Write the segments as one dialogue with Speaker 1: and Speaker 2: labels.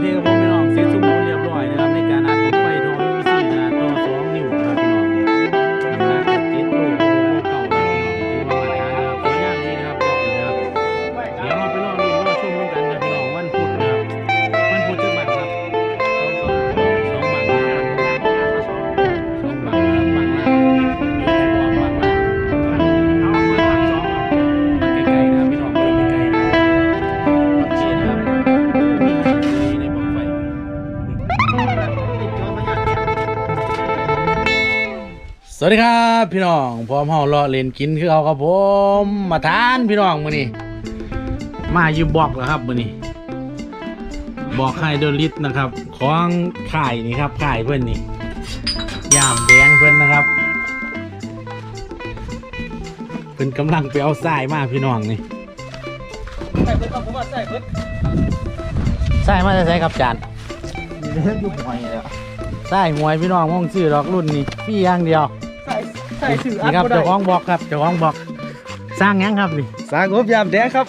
Speaker 1: เคครับผ สวัสดีครับพี่น้องพร้อมเฮารอเล่นกินคือเอาครับผมมาทานพี่น้องมื้อนี้มาอยู่บอกแล้วครับมือนี้บอกไฮโดรลิตนะครับของข่ายนี่ครับข่ายเพื่อนนี่ยามแดงเพื่อนนะครับเป็นกำลังไปเอาทรายมาพี่น้องนี่
Speaker 2: ใส่เพิ่นครับผมว่าใส่เพิ่น
Speaker 1: ทรายมาจะใช้ครับจาน
Speaker 2: นี่เด้อยู่หอยเลยอะ
Speaker 1: ทรายมวยพี่น้องมองซื้อดอกรุ่นนี้พี่อย่างเดียว
Speaker 2: ใส่ใส่สื่ออั
Speaker 1: นี่
Speaker 2: ด
Speaker 1: ครับ
Speaker 2: บ่ได้
Speaker 1: เจ้าของบอกครับเจ้าของบอก สร้างหยังครับนี่
Speaker 2: สางบยามแดงครับ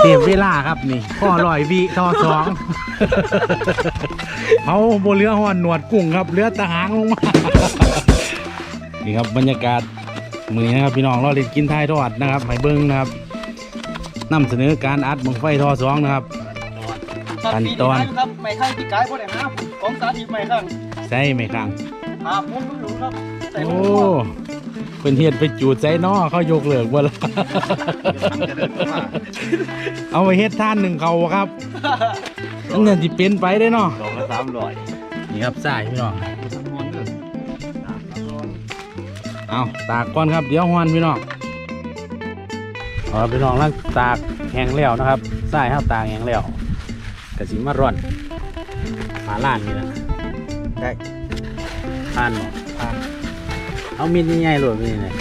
Speaker 1: เทียบเวลาครับนี่พ่อลอยวิทอสองเขาโบเรือหอนหนวดกุ้งครับเรือตะหางลงมานี่ครับบรรยากาศมือนี้นะครับพี่น้องรอเล่นกินท้ายทอดนะครับให้เบิ้งนะครับนำเสนอการอัดบังไฟทอสองนะครับ ขั้นตอน
Speaker 2: ครับไม่ข้างที่กายบ่ได้หาของสาธิตไม่ข้าง
Speaker 1: ใส่ไม่ครั้ง
Speaker 2: หาผมรู้ครับใส่
Speaker 1: โอ้
Speaker 2: ผมรู้
Speaker 1: เป็นเฮ็ดไปจูดใจนอเขายกเลิกบ่ละเอาไปเฮ็ดท่านหนึ่งเขาครับนั่นน่ะที่เป็นไปได้เนาะ
Speaker 2: สองละสามร้อย
Speaker 1: นี่ครับสายพี่น้องเอาตากก่อนครับเดี๋ยวฮวนพี่น้องเอาละพี่น้องร่างตากแห้งแล้วนะครับสายครับตากแห้งแล้วกระสิมาร่อนหาล้านนี่นะ
Speaker 2: ได้
Speaker 1: ผ่านบ่ผ่าน เอามินใหญ่ๆโหลดไปนี่เลย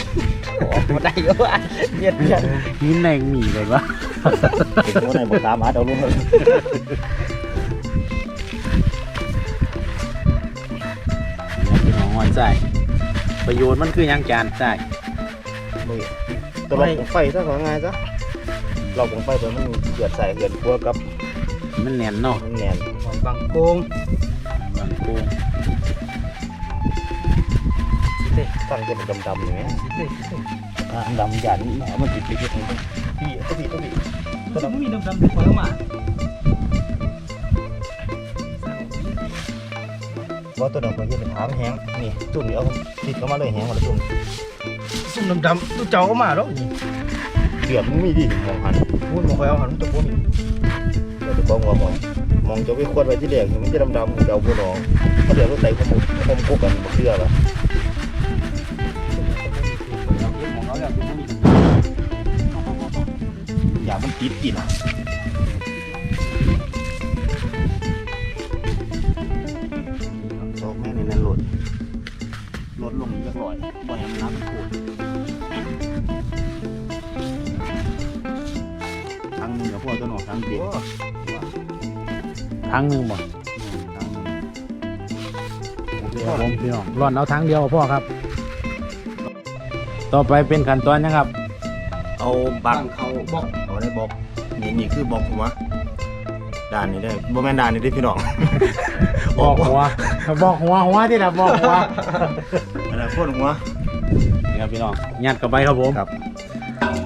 Speaker 2: บ่ได้เยอะอะเย็ดเย็ด
Speaker 1: มินแดงหมีเลยวะ
Speaker 2: เห็นว่าไหนบ่ตามอัดเอาลงเลย
Speaker 1: นี่ครับพี่น้องฮวนสายประโยชน์มันคือหยังจานสาย
Speaker 2: ตัวลองไฟซะของง่ายซะลองของไฟเพิ่นมันเกิดใส่เกิดพวกกับ
Speaker 1: มันแน่นเนาะ
Speaker 2: มันแน่นมันบังโกง
Speaker 1: บาง
Speaker 2: ตั้งจะเป็นดำๆอย่างเงี้ยดำหยันหมมันติดไปที่ตรงนี้พี่ก็พี่ก็พี่ตัวดำมีดำๆเป็นคนมาว่าตัวดำคนที่เป็นถามแห้งนี่จุ่มนี่เอาติดเข้ามาเลยแห้งหมดจุ่มจุ่มดำๆตัวเจ้าก็มาแล้วนี่เดือดมันมีดิมองหันพูดมองไปเอาหันตัวพวกนี้เดี๋ยวจะบอกว่ามองมองจะไปควดไว้ที่แดงมันจะดำๆจะเอาพวกน้องเขาเดือดรถไหลขมุกขมุกกันเชื่อละ อย่ามันติดกินโชคแม่ในนั้นหล่นลดลงอีกสักร้อยปล่อยให้มันน้ำมันขูดทั้งหนึงกับพ่อตัวหนอทั้งเดียว
Speaker 1: ทั้งหนึ่งบ่
Speaker 2: ทั้งหนึง
Speaker 1: โอเคครับผมพี่น้องร่อนเอาทั้งเดียวพ่อครับ ต่อไปเป็นขั้นตอนนะครับ
Speaker 2: เอาบักเขาบอกเอา ได้บอกนี่นี่คือบอกผมวะด่านนี้ได้บ่แม่นด่านนี้ได้พี่น้อง
Speaker 1: บอกหัวบอกหัวหัวที่ละบอกหัว
Speaker 2: อะไรพ่นหัว
Speaker 1: นี่ครับพี่น้องยัดเข้าไปครับผม
Speaker 2: ครับ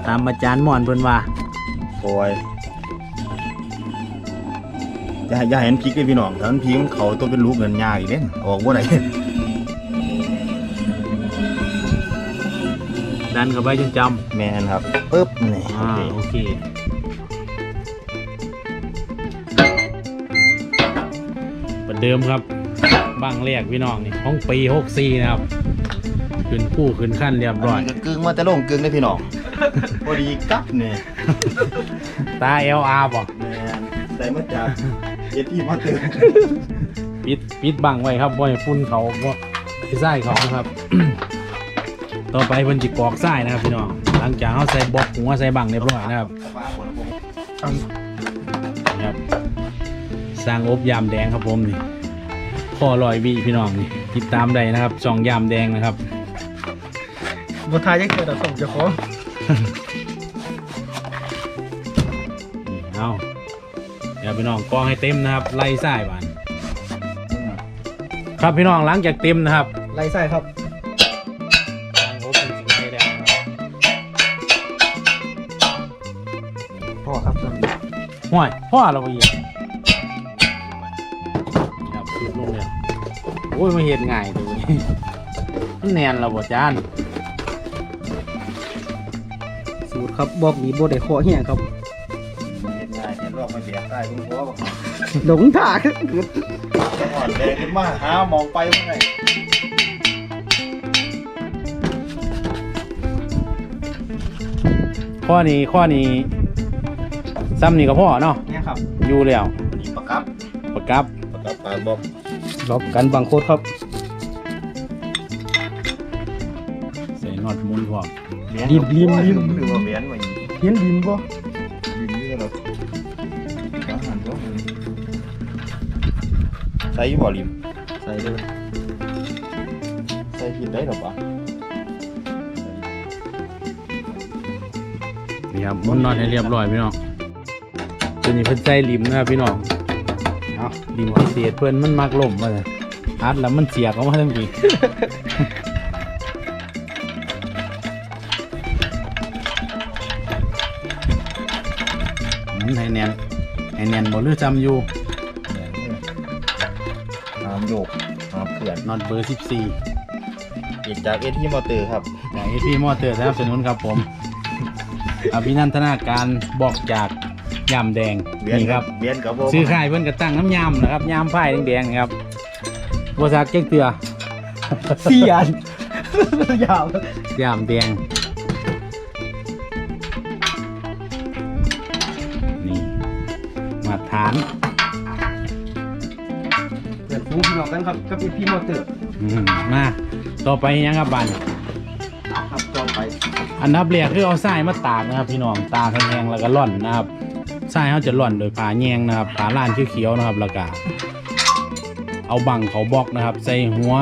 Speaker 1: ตามอาจารย์หมอนเพิ่นว่า
Speaker 2: โอยอย่าอย่าเห็นพริกเลยพี่น้องถ้ามันพริกมันเขาตัวเป็นลูกเงินยากอีกเด้นออกบ่ได้
Speaker 1: ดันเข้าไปจนจ
Speaker 2: แมนครับปึ๊บนี่ำโอ
Speaker 1: อ่า
Speaker 2: เค
Speaker 1: โอเคประเดิมครับบ้างแรกพี่น้องนี่ของปี64นะครับ ขึ้นผู้ขึ้นขั้นเรียบร้อย
Speaker 2: อันนี้ก็กึ่งมาแต่ลงกึ่งเลยพี่น้องพอดีกับนี่
Speaker 1: ตา LR บ่
Speaker 2: แมนได้มาจากเอทีมาเตอร์
Speaker 1: ปิดปิดบังไว้ครับบ่ให้ฝุ่นเขาบ่ให้ไส้เขานะครับ ต่อไปเพิ่นจิกรอกไส้นะครับพี่น้องหลังจากเขาใส่บล็อกหัวใส่บังเรียบร้อยนะครับนี่ครับสร้างอบยามแดงครับผมนี่พ่อลอยวีพี่น้องนี่ติดตามได้นะครับช่องยามแดงนะครับ
Speaker 2: บทายยังเกิดส่งเจ้าของ
Speaker 1: นี่เอาครับพี่น้องกองให้เต็มนะครับ ไล่ไส้บานครับพี่น้องหลังจากเต็มนะครับ
Speaker 2: ไล่ไส้ครับ
Speaker 1: ห่วยพ่อเราไปเหยียบครับสุดลงเลยโอ้ยมาเห็นง่ายดูนี่มันแนนเราบ่จาน
Speaker 3: สูตรครับบอกดีบ่ได้ขอเฮียครับ
Speaker 2: เห็นง่ายเห็นลอกไม่เบียดใต้คุณพ่อบอก
Speaker 3: หลงทาง
Speaker 2: จะอ่อนแรงขึ้นมาหามองไปเมื่อไง
Speaker 1: ข้อนี้ข้อนี้ ซ้ำนี่ก็พ่อเนาะ
Speaker 3: เนี่ยครับ
Speaker 1: อยู่แล้ว
Speaker 2: วันนี้ประกับ
Speaker 1: ประกับ
Speaker 2: ประกับปากบอก
Speaker 3: รอบกันบางโคตรครับ
Speaker 1: ใส่น็อตหมุนพร้อม
Speaker 3: ริมริมริม
Speaker 2: หรือว่าเบียนมาอีก
Speaker 3: เห็นดินบ่
Speaker 2: ริมนี่เราอาหารก็ใส่บ่ริม
Speaker 3: ใส่เลย
Speaker 2: ใส่กินได้หรอปะ
Speaker 1: นี่ครับหมุนน็อตให้เรียบร้อยพี่น้อง ตัวนี้เพิ่นใส่ริมนะครับพี่น้องเอาริมพิเศษเพิ่นมันมักล่มมาเลยอัดแล้วมันเสียกออกมาทันทีหมุนให้แน่นให้แน่นบ่หรือจำอยู่
Speaker 2: น้ำโยกน้ำเขื่อน
Speaker 1: น็อตเบอร์14
Speaker 2: อีกจากเอทีมอเตอร์ครับ
Speaker 1: จาก AP มอเตอร์สนับสนุนครับผมอภินันทนาการบอกจาก ยำแดง
Speaker 2: เบียน
Speaker 1: นี่
Speaker 2: ค
Speaker 1: ค
Speaker 2: รั
Speaker 1: รั
Speaker 2: บ บเบียนกับโบ
Speaker 1: ซื้อขายเพิ่นกระตั้งน้ำยำนะครับยำไผ่แดงๆนะครับบวสักเจ๊กเตือ
Speaker 3: เสียนยาวยำ
Speaker 1: แดงนี่มาตรฐาน
Speaker 3: เกิดฟูงพี่น้องกันครับกับพี่มอเตอร์
Speaker 1: อืมมาต่อไปยังครับบัน
Speaker 3: ครับต่อไป
Speaker 1: อันดับแรกคือเอาทรายมาตากนะครับ พี่น้องตากแห้งๆแล้วก็ร่อนนะครับ ทรายเขาจะร่อนโดยผ่าแยงนะครับผ่าล้านเขียวๆนะครับแล้วก็เอาบังเขาบล็อกนะครับ ใส่หัว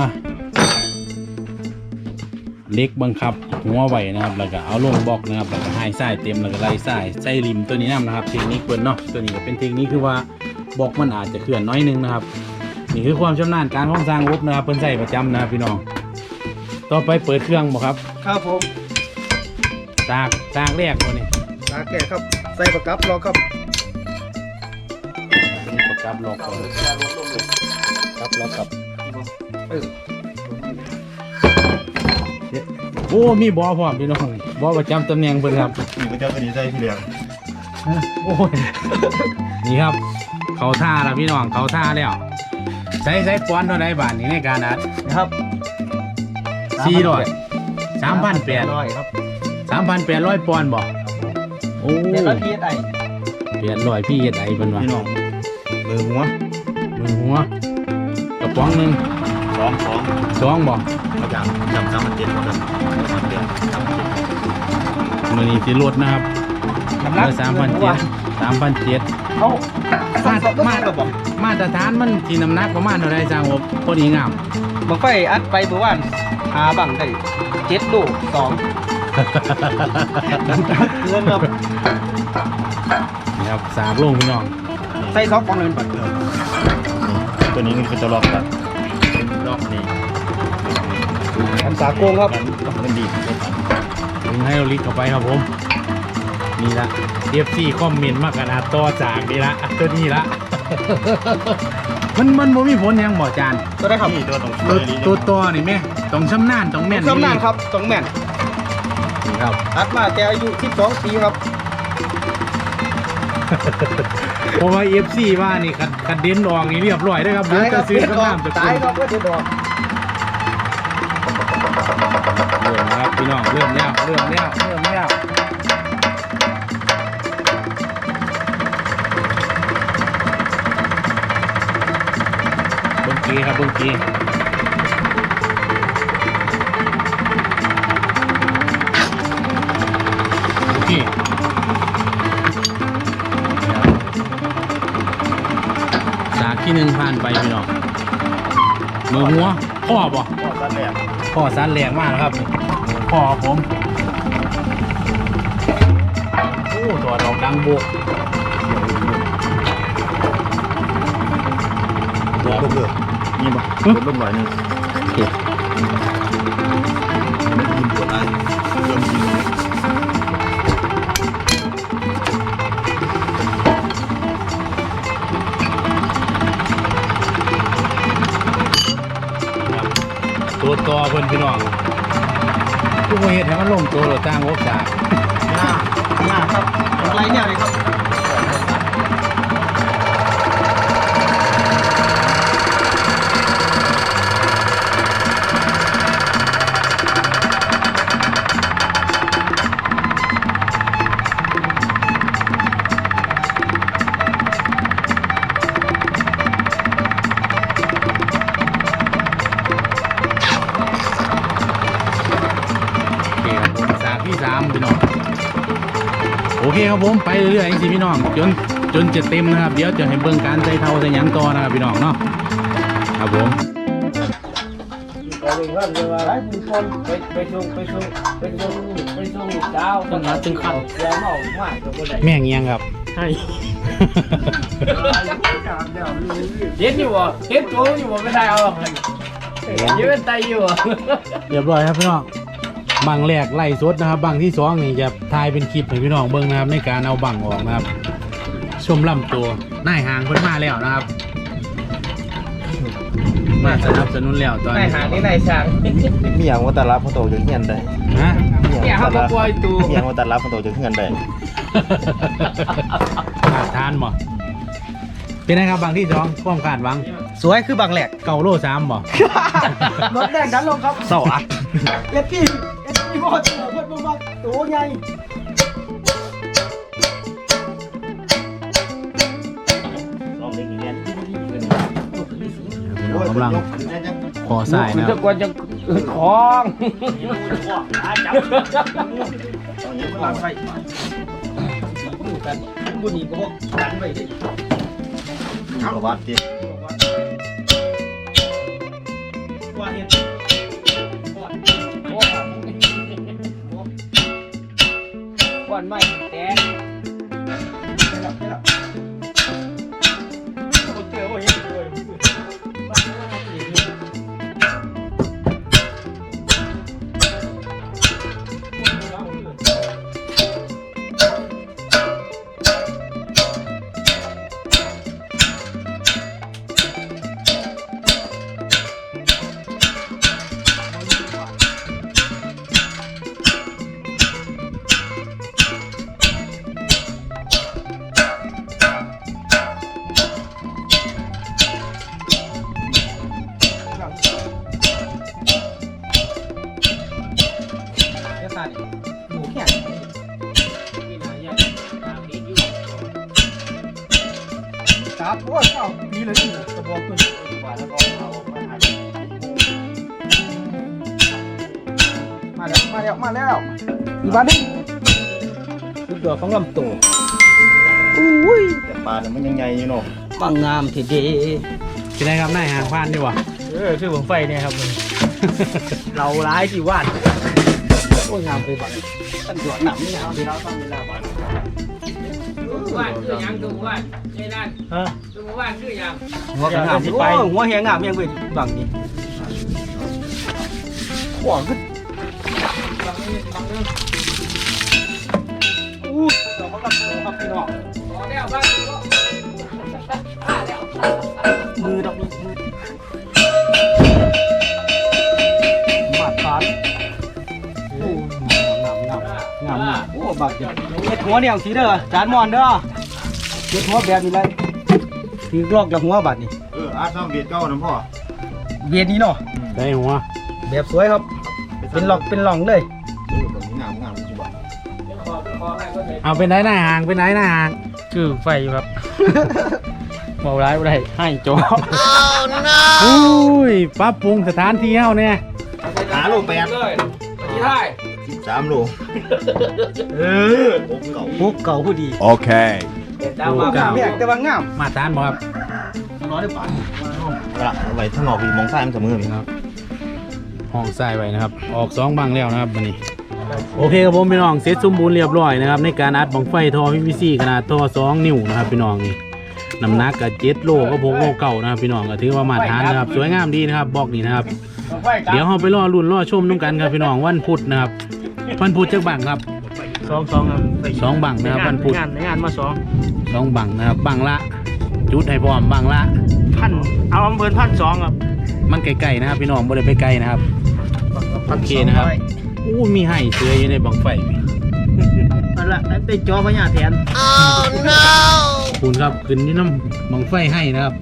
Speaker 1: เล็กบังคับ หัวไว้นะครับ แล้วก็เอาลงบล็อกนะครับแล้วก็ให้ทรายเต็มแล้วก็ไล่ทรายใส่ริมตัวนี้นำนะครับ เทคนิคเพิ่นเนาะตัวนี้ก็เป็นเทคนิคคือว่าบล็อกมันอาจจะเคลื่อนน้อยนึงนะครับนี่คือความชำนาญการของสร้างรบนะครับเพิ่นใส่ประจำนะครับพี่น้องต่อไปเปิดเครื่องบ่ครับ
Speaker 3: ครับผม
Speaker 1: ตากตากแรกตัวนี้
Speaker 3: ตาแก่ครับ ใส่ประกับรอครับ
Speaker 1: นี่ประกับล็อกก่อนครับล็อกครับ
Speaker 3: เออ
Speaker 1: โอ้มีบอพร้อมพี่น้องบอประจำตำแหน่งเพิ่นครับ
Speaker 2: นี่ก็จะเป็นใส่ที่เหลือง
Speaker 1: โอ้ยนี่ครับ เขาท่าแล้วพี่น้องเขาท่าแล้วใส่ใส่ปอนด์เท่าไรบาทนี่ในการอัด
Speaker 3: นะครับ
Speaker 1: สี่ร้อยสามพันแปด
Speaker 3: ร้อยครับ
Speaker 1: สามพันแปดร้อยปอนด์บ่ โอ้
Speaker 3: เดี๋ยวเราพีไอ
Speaker 1: เปลี่ยนร้อยพี่เฮ็ดไอ้เพิ่นว่า
Speaker 2: พี่น้องมือหัว
Speaker 1: มือหัวกระป๋องหนึง
Speaker 2: สองสอง
Speaker 1: สองบ่
Speaker 2: มาจากจำซ้ำมันเจ็ดหมดเลยสามเดือนสามเจ็ด
Speaker 1: มือนี้สิลดนะครับ
Speaker 3: น้ำ
Speaker 1: เห
Speaker 3: หนัก
Speaker 1: ลือสามพันเจ็ดสามพันเจ็ด
Speaker 3: เขา
Speaker 1: มา
Speaker 3: สองสอง
Speaker 1: มา
Speaker 3: ก็บอก
Speaker 1: มาตรฐานมันกินน้ำหนักประมาณเท่าไรจ้างบพอดีงาม
Speaker 3: บังไฟอัดไปเมื่อวานหาบังได้เจ็ดลูกสอง เงินครับ
Speaker 1: นี่ครับสากลงพี่น้อง
Speaker 3: ใส่ซอฟต์ฟองเลยบัด
Speaker 2: นี่ตัวนี้คือตัวล็อกครับล็อกนี่
Speaker 3: อันสาโกงครับ
Speaker 2: มันดี
Speaker 1: ดึงให้เราลิกเข้าไปครับผม นี่ละเอฟซีคอมเมนต์มากขนาดต่อจากนี่ละอะตัวนี้ละมันมันบ่มีผลหยังบ่จาน
Speaker 3: ตัวได้ครับ
Speaker 2: นี่ตัวตรง
Speaker 1: ตัวตัวต่อนี่แม่ต้องชำนาญต้องแม่น
Speaker 3: ชำนาญครับต้องแม่น
Speaker 1: นี่ ครับ
Speaker 3: อัดมาแต่อายุ12ปีครับ
Speaker 1: เพราะว่าเอฟซีว่านี่คัดคัดเด่นออกนี่เรียบร้อยได้อครับเหลือแต่ซื้อข้างน้ำจะ
Speaker 3: ตายครับก็เด็ดออก
Speaker 1: เริ่มแล้วครับพี่น้องเริ่มแล้วเริ่มแล้วเริ่มแล้วเบิ้งกีครับเบิ้งกี โอเคสากที่หนึ่งผ่านไปพี่น้องมือหัวข้อบ่
Speaker 2: พ่อสั้นแหลม
Speaker 1: พ่อสั้นแรงมากนะครับพ่อผมโอ้ตัวดอกดังโบกครับ
Speaker 2: ลูกเดือนี่บ่ลดลงหน่อยหนึง
Speaker 3: โอเค
Speaker 1: ตัวต่อเพิ่นพี่น้องทุกคนเห็นให้มันล่มตัวหรือตั้งอกจาก
Speaker 3: หน้าหน้าครับอะไรเนี่ยเลยครับ
Speaker 1: สามพี่น้องโอเคครับผมไปเรื่อยๆจริงพี่น้องจนจนจะเต็มนะครับ เดี๋ยวจะให้เบิ่งการใส่เท่าใส่ยังต่อนะครับพี่น้องเนาะครับผม
Speaker 4: ไปเลยครับเดี๋ยวว่าไปไปส่งไปส่งไปส่งไปส่งเจ้า
Speaker 3: ต้องหาตึงขั้น
Speaker 4: เสียเมามาตัวคนใด
Speaker 1: แม่งเงียงครับ
Speaker 3: ให้
Speaker 4: เห็นอยู่บ่เห็นตัวอยู่บ่ไม่ได้เอาหรอกยืนไตอยู่บ่
Speaker 1: เรียบร้อยครับพี่น้อง บังแรกไล่สดนะครับบังที่สองนี่จะถ่ายเป็นคลิปให้พี่น้องเบิ่งนะครับในการเอาบังออกนะครับ ชมลำตัวนายหางเพิ่นมาแล้วนะครับ มาสนับสนุนแล้วตอน
Speaker 4: นาย
Speaker 1: นี้
Speaker 4: หานี่นายช่าง
Speaker 2: มีอย่างว่าแต่รับพอโตจะเฮียนได้
Speaker 1: ฮะ
Speaker 4: เนี่ยเขาบ่ปล่อยตัว
Speaker 2: มีอย่างว่าแต่รับพอโตจะเฮียนได้
Speaker 1: ขาดทานบ่เป็นไงครับบางที่สองความคาดหวัง
Speaker 3: สวยคือบางแหลก
Speaker 1: เก่าโลสามบ่
Speaker 3: รถแดงดันลงครับเสาอะเอฟพี่เอฟพี่ บอสเพื่อนมาตัวใหญ่
Speaker 2: ลองเล่นอย่างเงี้
Speaker 1: พี่น้องกำลังขอสายนะค
Speaker 4: จะ
Speaker 1: รับ
Speaker 4: กวนจะของ
Speaker 3: วางไฟกันบุนีก็ดันไปดิ
Speaker 2: ประวัติดิ
Speaker 3: ว่าเห็น
Speaker 4: กว มา
Speaker 3: แล้วมาแล้วมาแล้วอีกบ้านนึงคือตัวของลำตัวอุ้ย
Speaker 2: แต่ปลาเนี่ยมันยังใหญ่อยู่เนาะ
Speaker 3: บางงามทีเดี
Speaker 1: เป็นไงครับนายหางพานดีบ่
Speaker 4: เออคือผมไฟเนี่ยครับมึง
Speaker 3: เราร้ายที่ว่านโอ้ยงามไปบ้านตันหยดหนำนี่งามที่เราต้องเวลาบ้าน
Speaker 4: ว่านคือหยังดูว่านไอ้นั่น
Speaker 3: ฮะ
Speaker 4: ดูว่านคือหยัง
Speaker 3: หัวกระงามที่ไปหัวแหงงามยังไปบางนี่ขวางขึ้น อู้เราก็รับตัวครับพี่น้อง
Speaker 4: ขอแล้วบ้านก็อ่าแล้ว
Speaker 3: มือดอกมือมาดฟานโอ้งามงามงามงามโอ้บาดเจ็บเฮ็ดหัวเนี่ยสีเด้อจานมอนเด้อเฮ็ดหัวแบบนี้เลยถือกลอกจากหัวบาดนี่
Speaker 2: เอออาร์ตซ่อมเบียดเก้าน้ำพ่อ
Speaker 3: เบียดนี้เนาะ
Speaker 1: ได้หัว
Speaker 3: แบบสวยครับ เป็นหลอกเป็นหล่องเลย
Speaker 1: เอาเป็นไหนนายหางเป็นไหนนายหาง
Speaker 4: คือไฟอยู่ครับ เมาร้ายบ่ได้ให้โจ
Speaker 1: อุ้ยปรับปรุงสถานที่เฮาเนี่ย
Speaker 2: หาโลแปด
Speaker 4: เลยที่ไทย
Speaker 2: สิบสามโลเออผมเก่า
Speaker 3: ปุ๊กเก่าผู้ดี
Speaker 5: Okay.
Speaker 4: ดาวมา
Speaker 3: งามแยกแต่ว่างาม
Speaker 1: มาตรฐานบ่ครับ
Speaker 3: ร้อยได้ป่าน
Speaker 2: ละไว้ถ้างอกอีกมองซ้ายมันเสมอพี่
Speaker 1: ครับห้องทรายไว้นะครับ ออกสองบังแล้วนะครับวันนี้ โอเคครับผมพี่น้องเสร็จสมบูรณ์เรียบร้อยนะครับในการอัดบังไฟทอ PVC ขนาดทอ2นิ้วนะครับพี่น้องนี่น้ำหนักกับเจ็ดโลก็พกโลเก่านะครับพี่น้องก็ถือว่ามาตรฐานนะครับสวยงามดีนะครับบอกนี่นะครับ เดี๋ยวเราไปรอรุ่นรอชมน้ำกันครับพี่น้องวันพุธนะครับวันพุธจักบังครับ
Speaker 3: สองสองครับ
Speaker 1: สองบังนะครับวันพุธ
Speaker 3: งานในงานมาสอง
Speaker 1: สองบังนะครับบังละ จุดให้พร้อมบังละ
Speaker 3: พันเอาอำเภอพันสองครับ
Speaker 1: มันไกลๆนะครับพี่น้องบ่ได้ไปไกลนะครับโอเคนะครับ อู้มีไห่เสืออยู่ในบังไฟพี่
Speaker 3: นั่นแหละนั่นเป็นจอพญาแทน
Speaker 1: คุณครับขึ้นที่น้ำบังไฟให้นะครับ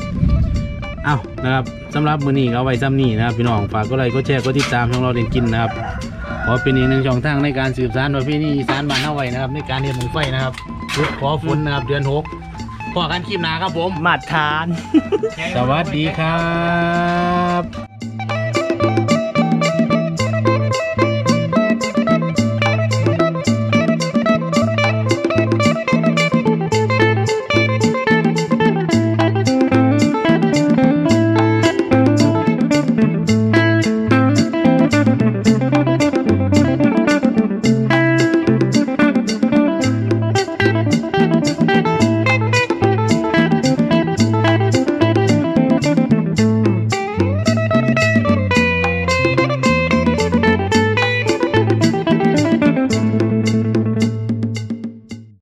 Speaker 1: เอานะครับสำหรับมื้อนี้ก็เอาไว้ซ้ำนี้นะครับพี่น้องฝากก็ไลค์ก็แชร์ก็ติดตามช่องเราเรียนกินนะครับขอเป็นอีกหนึ่งช่องทางในการสืบสานประเพณีอีสานบ้านเฮาไว้นะครับ ในการเรียนบังไฟนะครับชุดขอฝนนะครับเดือนหกพอกันคลิปหน้าครับผม
Speaker 3: มาทาน
Speaker 1: สวัสดีครับ